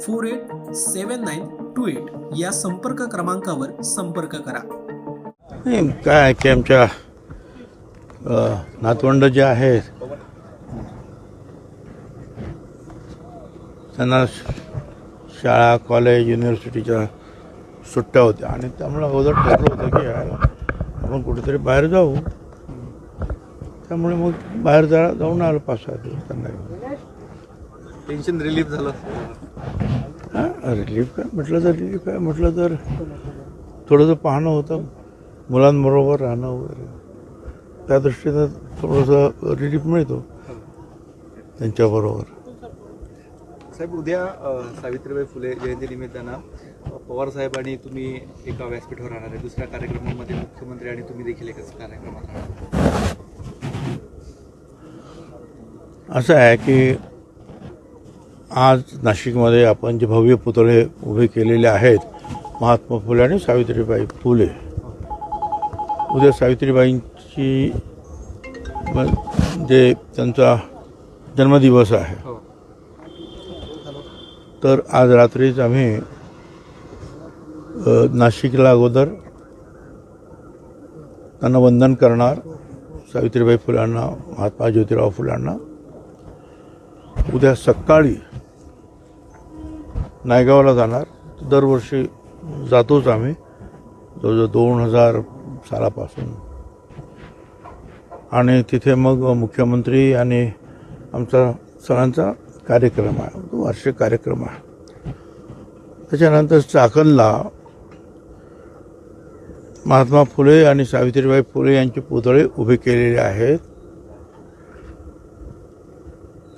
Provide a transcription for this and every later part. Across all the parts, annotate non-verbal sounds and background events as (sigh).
four eight seven nine two eight या संपर्क क्रमांकावर संपर्क करा. नाही काय आहे की आमच्या अ, नातवंड जे आहेत त्यांना श- शाळा कॉलेज युनिव्हर्सिटीच्या सुट्ट्या होत्या आणि त्यामुळे अगोदर ठरलं होतं की आपण कुठेतरी बाहेर जाऊ. त्यामुळे मग बाहेर जा जाऊन आलो पाच सहा दिवस त्यांना. टेन्शन रिलीफ झालं. रिलीफ काय? म्हटलं तर रिलीफ काय? म्हटलं तर थोडंसं पाहणं होतं. मुलांबरोबर राहणं वगैरे. त्या दृष्टीनं थोडंसं रिलीफ मिळतो त्यांच्याबरोबर साहेब उद्या सावित्रीबाई फुले जयंती निमित्तानं अ, पवार साहेब आणि तुम्ही एका व्यासपीठावर राहणार आहे. दुसऱ्या कार्यक्रमामध्ये मुख्यमंत्री आणि तुम्ही देखील एकाच कार्यक्रमात राहणार. असं आहे की आज नाशिकमध्ये आपण जे भव्य पुतळे उभे केलेले आहेत महात्मा फुले आणि सावित्रीबाई फुले. उद्या सावित्रीबाईंची जे त्यांचा जन्मदिवस आहे. हो. तर आज रात्रीच आम्ही नाशिकला अगोदर त्यांना वंदन करणार सावित्रीबाई फुलांना महात्मा ज्योतिराव फुलांना. उद्या सकाळी नायगावला जाणार. दरवर्षी जातोच आम्ही. जवळजवळ दोन हजार सालापासून. आणि तिथे मग मुख्यमंत्री आणि आमचा सगळ्यांचा कार्यक्रम आहे. तो वार्षिक कार्यक्रम आहे. त्याच्यानंतर चाकणला महात्मा फुले आणि सावित्रीबाई फुले यांचे पुतळे उभे केलेले आहेत.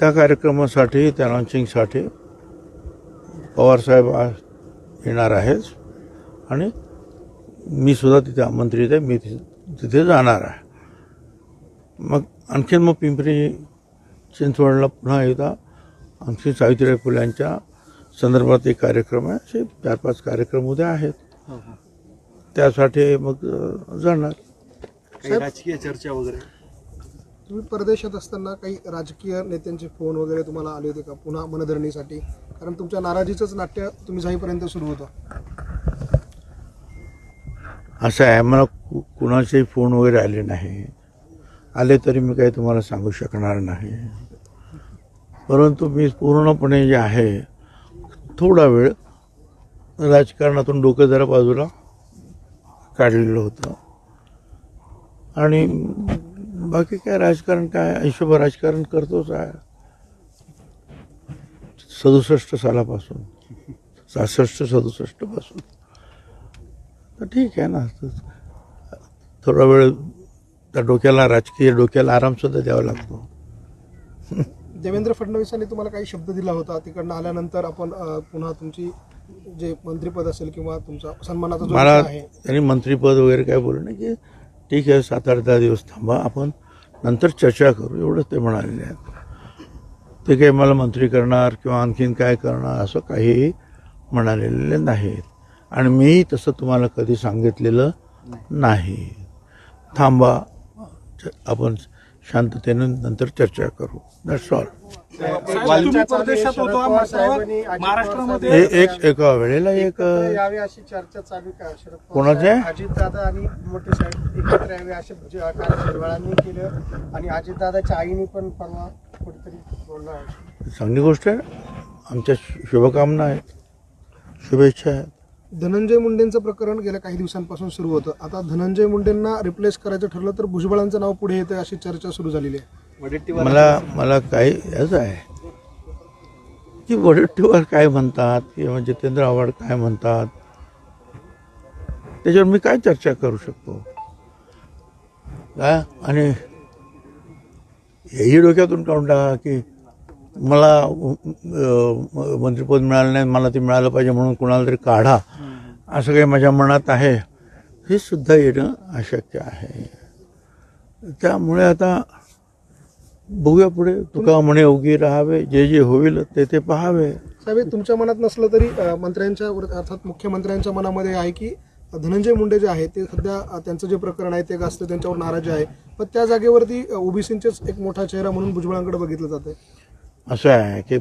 त्या कार्यक्रमासाठी त्या लॉन्चिंगसाठी पवारसाहेब येणार आहेत. आणि मी सुद्धा तिथे आमंत्रित आहे मी तिथे जाणार आहे. मग आणखीन मग पिंपरी चिंचवडला पुन्हा एकदा आणखी सावित्रीबाई फुल्यांच्या संदर्भात एक कार्यक्रम आहे असे चार पाच कार्यक्रम उद्या आहेत. हो, हो. त्यासाठी मग जाणार. राजकीय चर्चा वगैरे? तुम्ही परदेशात असताना काही राजकीय नेत्यांचे फोन वगैरे तुम्हाला आले होते का पुन्हा मनधरणीसाठी? कारण तुमच्या नाराजीचंच नाट्य तुम्ही जाईपर्यंत सुरू होतं. असं आहे मला कु कुणाचेही फोन वगैरे आले नाही. आले तरी मी काही तुम्हाला सांगू शकणार नाही. परंतु मी पूर्णपणे जे आहे थोडा वेळ राजकारणातून डोकं जरा बाजूला काढलेलं होतं. आणि बाकी काय राजकारण काय आयुष्यभर राजकारण करतोच आहे. सदुसष्ट सालापासून सहासष्ट सदुसष्टपासून तर ठीक आहे ना. थोडा वेळ त्या डोक्याला राजकीय डोक्याला आरामसुद्धा द्यावा लागतो. देवेंद्र फडणवीसांनी तुम्हाला काही शब्द दिला होता? तिकडनं आल्यानंतर आपण पुन्हा तुमची जे मंत्रीपद असेल किंवा तुमचा सन्मानाचा जो मला त्यांनी मंत्रीपद वगैरे काय बोललं नाही की ठीक आहे सात आठ दहा दिवस थांबा आपण नंतर चर्चा करू. एवढंच ते म्हणालेले आहेत. ते काही मला मंत्री करणार किंवा आणखीन काय करणार असं काहीही म्हणालेले नाहीत. आणि मी तसं तुम्हाला कधी सांगितलेलं नाही. थांबा. आपण शांततेने नंतर चर्चा करू. दॅट्स ऑल हे एक एका वेळेला एक कोणाचे? अजितदादा आणि मोठे साहेब एकत्र यावे असे जे कार्य भुजबळांनी केलं आणि अजितदादाच्या आईने पण परवा कुठेतरी आहे. चांगली गोष्ट आहे. आमच्या शु- शुभकामना आहेत शुभेच्छा आहेत धनंजय मुंडेंचं प्रकरण गेल्या काही दिवसांपासून सुरू होतं. आता धनंजय मुंडेंना रिप्लेस करायचं ठरलं तर भुजबळांचं नाव पुढे येतं अशी चर्चा सुरू झालेली आहे. मला मला काही याचं आहे. की वडट्टीवर काय म्हणतात किंवा जितेंद्र आव्हाड काय म्हणतात त्याच्यावर मी काय चर्चा करू शकतो? काय आणि हेही डोक्यातून काढून टाका की मला मंत्रिपद मिळालं नाही मला ते मिळालं पाहिजे म्हणून कुणाला तरी काढा. असं काही माझ्या मनात आहे. हे सुद्धा येणं अशक्य आहे. त्यामुळे आता बघूया पुढे. तुका म्हणे उगी राहावे जे जे होईल ते ते पाहावे. साहेब तुमच्या मनात नसलं तरी मंत्र्यांच्या अर्थात मुख्यमंत्र्यांच्या मनामध्ये आहे की धनंजय मुंडे जे आहे ते सध्या त्यांचं जे प्रकरण आहे ते गाजतं त्यांच्यावर नाराजी आहे. पण त्या जागेवरती ओबीसींचेच एक मोठा चेहरा म्हणून भुजबळांकडे बघितलं जातं असं आहे की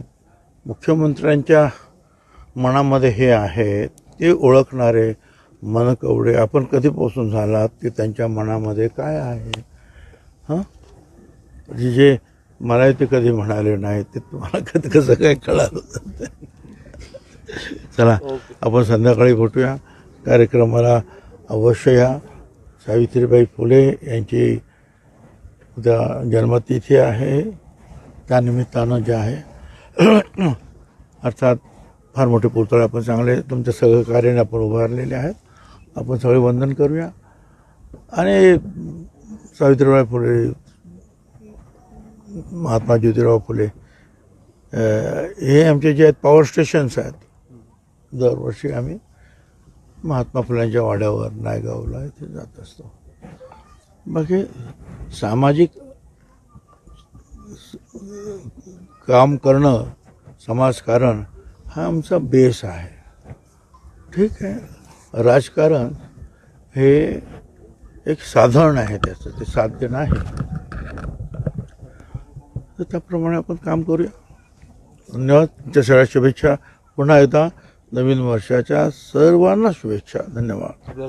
मुख्यमंत्र्यांच्या मनामध्ये हे आहे ते ओळखणारे मनकवडे आपण कधीपासून झालात ते त्यांच्या मनामध्ये काय आहे? हां? म्हणजे जे मला ते कधी म्हणाले नाही ते तुम्हाला कधी कसं काय कळालं? चला आपण संध्याकाळी भेटूया. कार्यक्रमाला अवश्य या. सावित्रीबाई फुले यांची उद्या जन्मतिथी आहे. त्यानिमित्तानं जे आहे (clears throat) अर्थात फार मोठे पुतळे आपण चांगले तुमच्या सहकार्याने आपण उभारलेले आहेत. आपण सगळे वंदन करूया. आणि सावित्रीबाई फुले महात्मा ज्योतिराव फुले हे आमचे जे आहेत पॉवर स्टेशन्स आहेत. दरवर्षी आम्ही महात्मा फुल्यांच्या वाड्यावर नायगावला इथे जात असतो. बाकी सामाजिक काम करणं समाजकारण हा आमचा बेस आहे. ठीक आहे? राजकारण हे एक साधन आहे त्याचं ते साध्य नाही. तर त्याप्रमाणे आपण काम करूया. धन्यवाद. तुमच्या सगळ्या शुभेच्छा. पुन्हा एकदा नवीन वर्षाच्या सर्वांना शुभेच्छा. धन्यवाद.